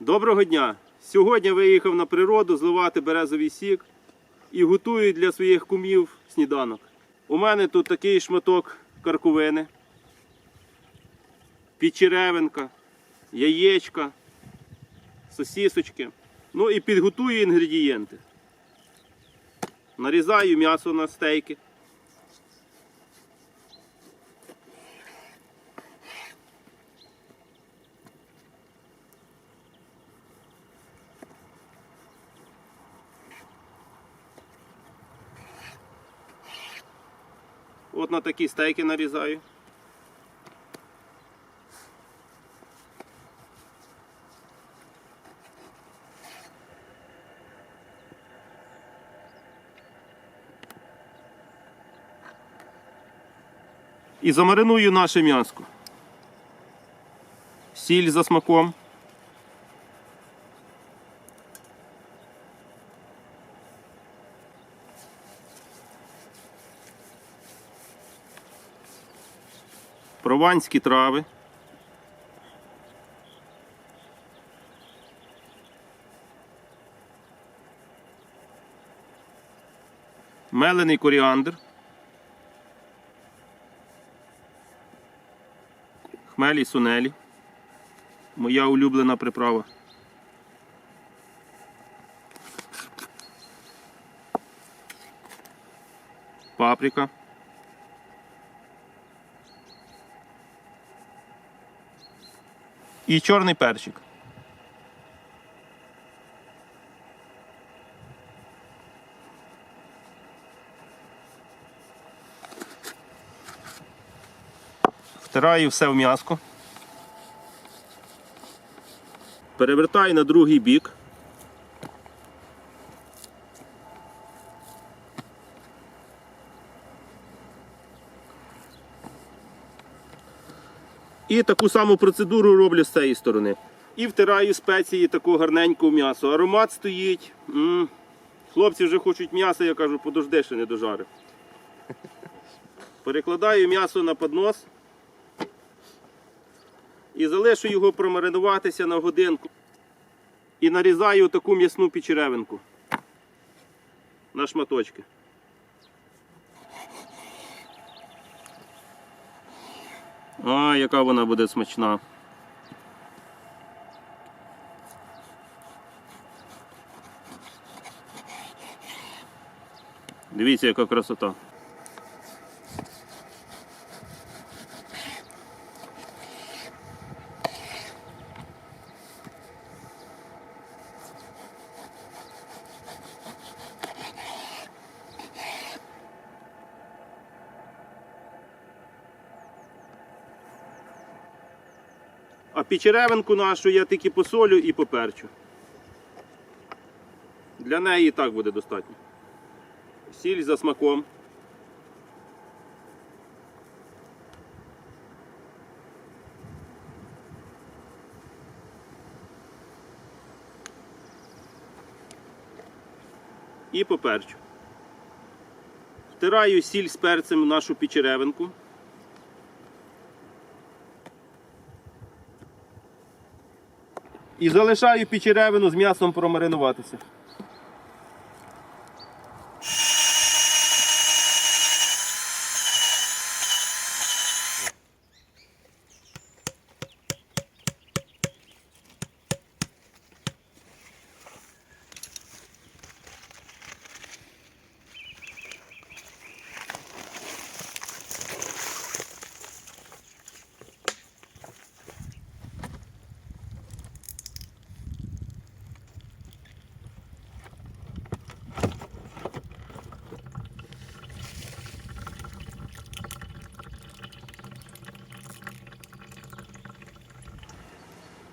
Доброго дня! Сьогодні виїхав на природу зливати березовий сік і готую для своїх кумів сніданок. У мене тут такий шматок карковини, підчеревинка, яєчка, сосісочки. Ну і підготую інгредієнти. Нарізаю м'ясо на стейки. От на такі стейки нарізаю. І замариную наше м'яско. Сіль за смаком. Прованські трави. Мелений коріандр. Хмелі сунелі. Моя улюблена приправа. Паприка. І чорний перчик. Втираю все в м'яско. Перевертаю на другий бік. І таку саму процедуру роблю з цієї сторони. І втираю спеції таку гарненьку м'ясо. Аромат стоїть. М. Хлопці вже хочуть м'ясо, я кажу, подожди, ще не дожарив. Перекладаю м'ясо на поднос і залишу його промаринуватися на годинку. І нарізаю таку м'ясну печеревинку на шматочки. А, яка вона буде смачна. Дивіться, яка красота. А печеревинку нашу я тільки посолю і поперчу. Для неї і так буде достатньо. Сіль за смаком. І поперчу. Втираю сіль з перцем в нашу печеревинку. І залишаю печеревину з м'ясом промаринуватися.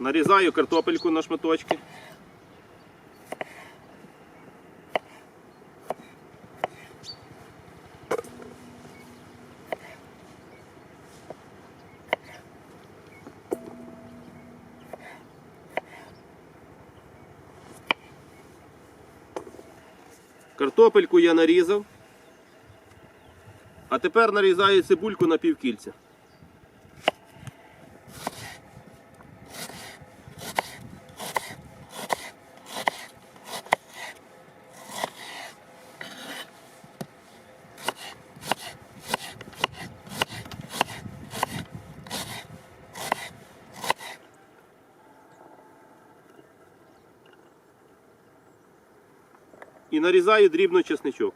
Нарізаю картопельку на шматочки. Картопельку я нарізав. А тепер нарізаю цибульку на півкільця. Нарізаю дрібно чесничок.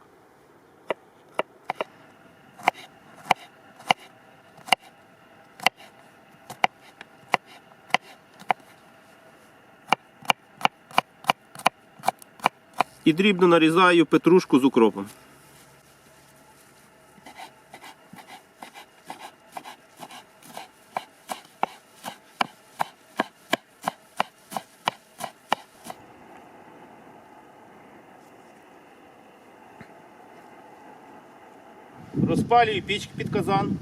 І дрібно нарізаю петрушку з укропом. Розпалюю пічки під казан.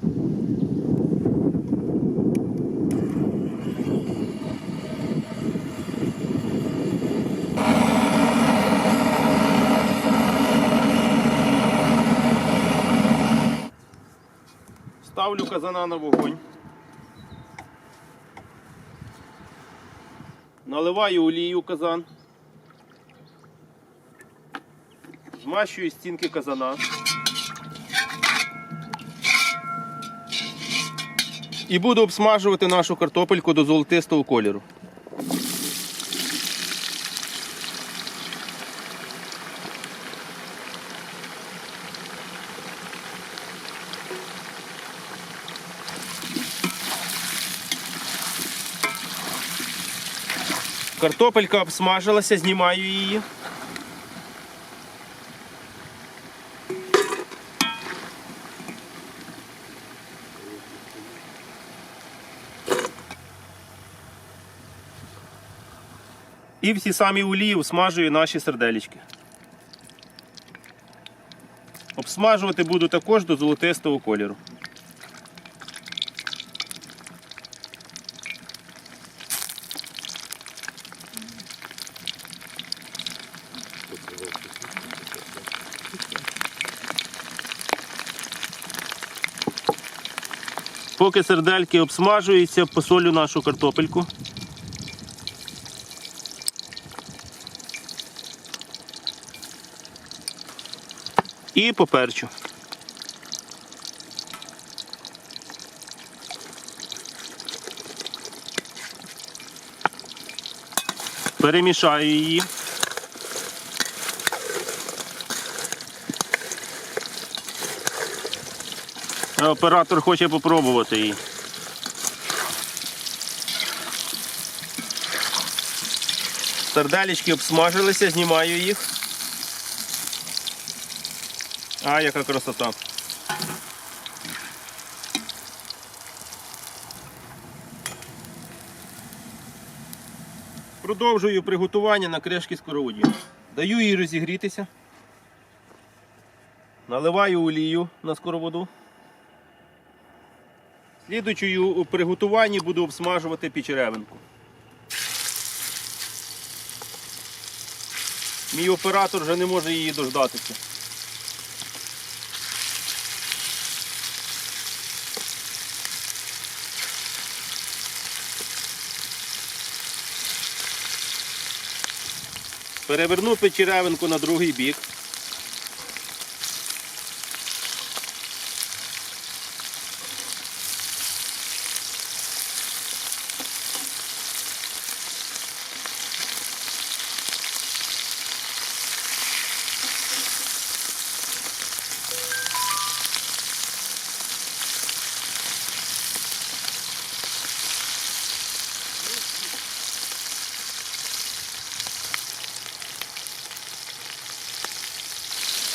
Ставлю казана на вогонь. Наливаю олію казан. Змащую стінки казана. І буду обсмажувати нашу картопельку до золотистого кольору. Картопелька обсмажилася, знімаю її. І всі самі олії всмажую наші серделічки. Обсмажувати буду також до золотистого кольору. Поки сердельки обсмажуються, посолю нашу картопельку. І поперчу. Перемішаю її. Оператор хоче попробувати її. Сарделічки обсмажилися, знімаю їх. А, яка красота. Продовжую приготування на кришки сковородді. Даю їй розігрітися. Наливаю олію на скороводу. Слідуючою приготуванні буду обсмажувати печеревинку. Мій оператор вже не може її дождатися. Переверну печеревинку на другий бік.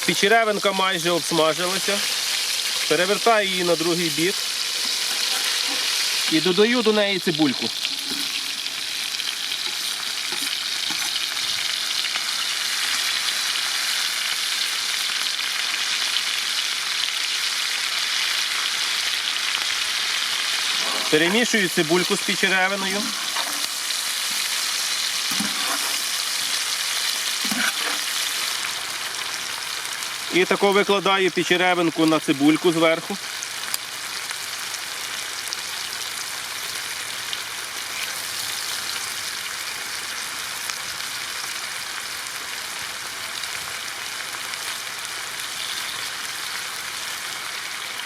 Печеревинка майже обсмажилася. Перевертаю її на другий бік і додаю до неї цибульку. Перемішую цибульку з печеревиною. І тако викладаю печеревинку на цибульку зверху.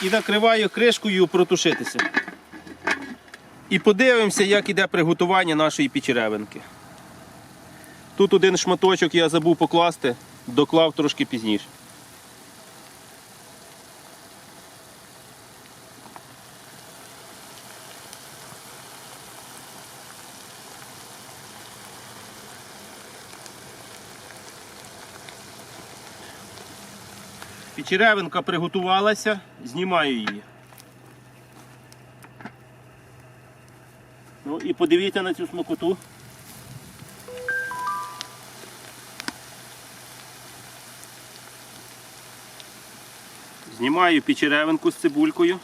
І накриваю кришкою протушитися. І подивимося, як іде приготування нашої печеревинки. Тут один шматочок я забув покласти доклав трошки пізніше. Печеревинка приготувалася, знімаю її. Ну і подивіться на цю смакоту. Знімаю печеревинку з цибулькою.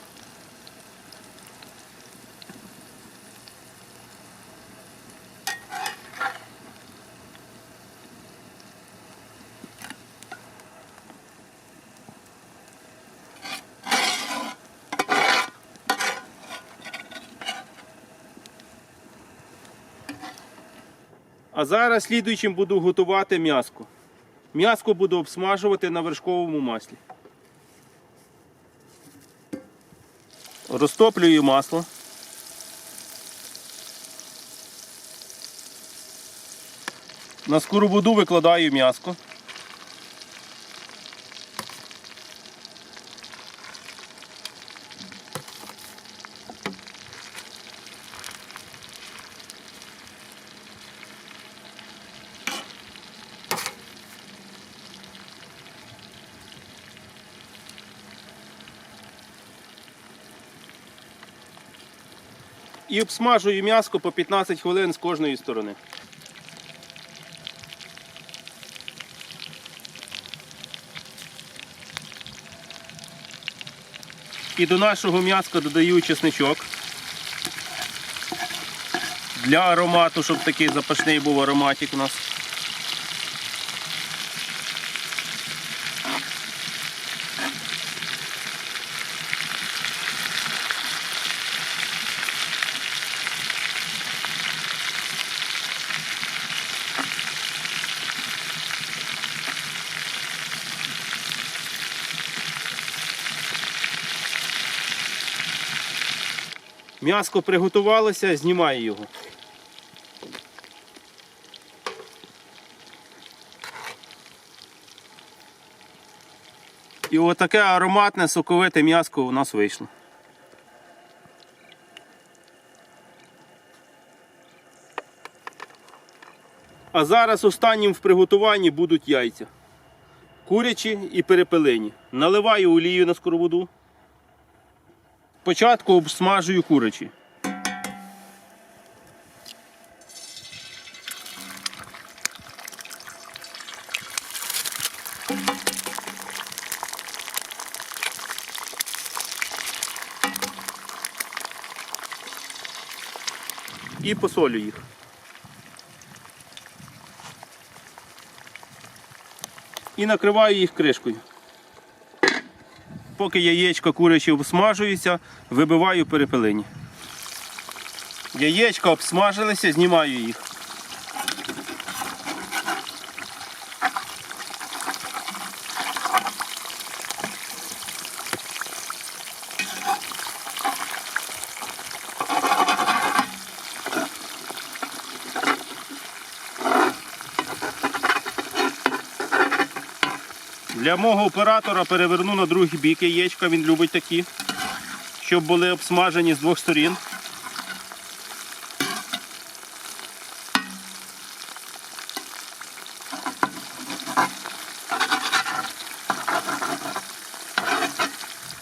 А зараз слідуючим буду готувати м'яско. М'яско буду обсмажувати на вершковому маслі. Розтоплюю масло. На скоробуду викладаю м'яско. І обсмажую м'яско по 15 хвилин з кожної сторони. І до нашого м'яска додаю чесничок. Для аромату, щоб такий запашний був ароматик у нас. М'яско приготувалося, знімаю його. І отаке ароматне соковите м'яско у нас вийшло. А зараз останнім в приготуванні будуть яйця. Курячі і перепелині. Наливаю олію на скоробуду. Спочатку обсмажую курячі. І посолю їх. І накриваю їх кришкою. Поки яєчка курячі обсмажуються, вибиваю перепелині. Яєчка обсмажилися, знімаю їх. Для мого оператора переверну на другий бік яєчка, він любить такі, щоб були обсмажені з двох сторін.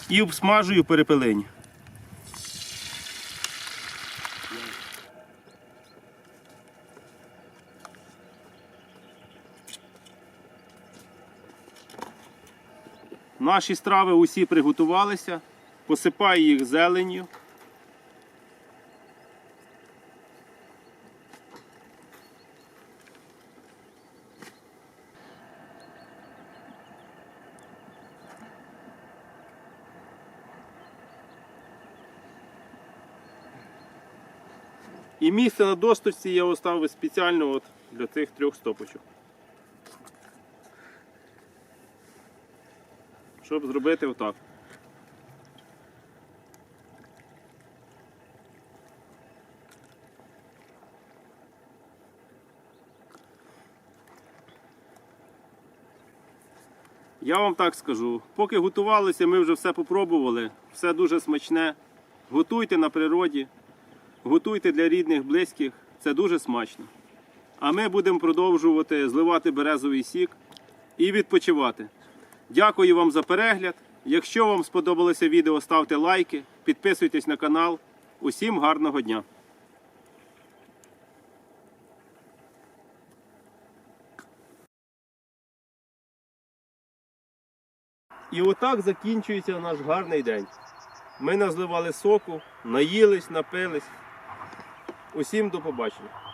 І обсмажую перепелині. Наші страви усі приготувалися, посипаю їх зеленню. І місце на досточці я оставив спеціально от для цих трьох стопочок. Щоб зробити отак. Я вам так скажу, поки готувалися, ми вже все попробували, все дуже смачне. Готуйте на природі, готуйте для рідних, близьких, це дуже смачно. А ми будемо продовжувати зливати березовий сік і відпочивати. Дякую вам за перегляд. Якщо вам сподобалося відео, ставте лайки, підписуйтесь на канал. Усім гарного дня! І отак закінчується наш гарний день. Ми назливали соку, наїлись, напились. Усім до побачення.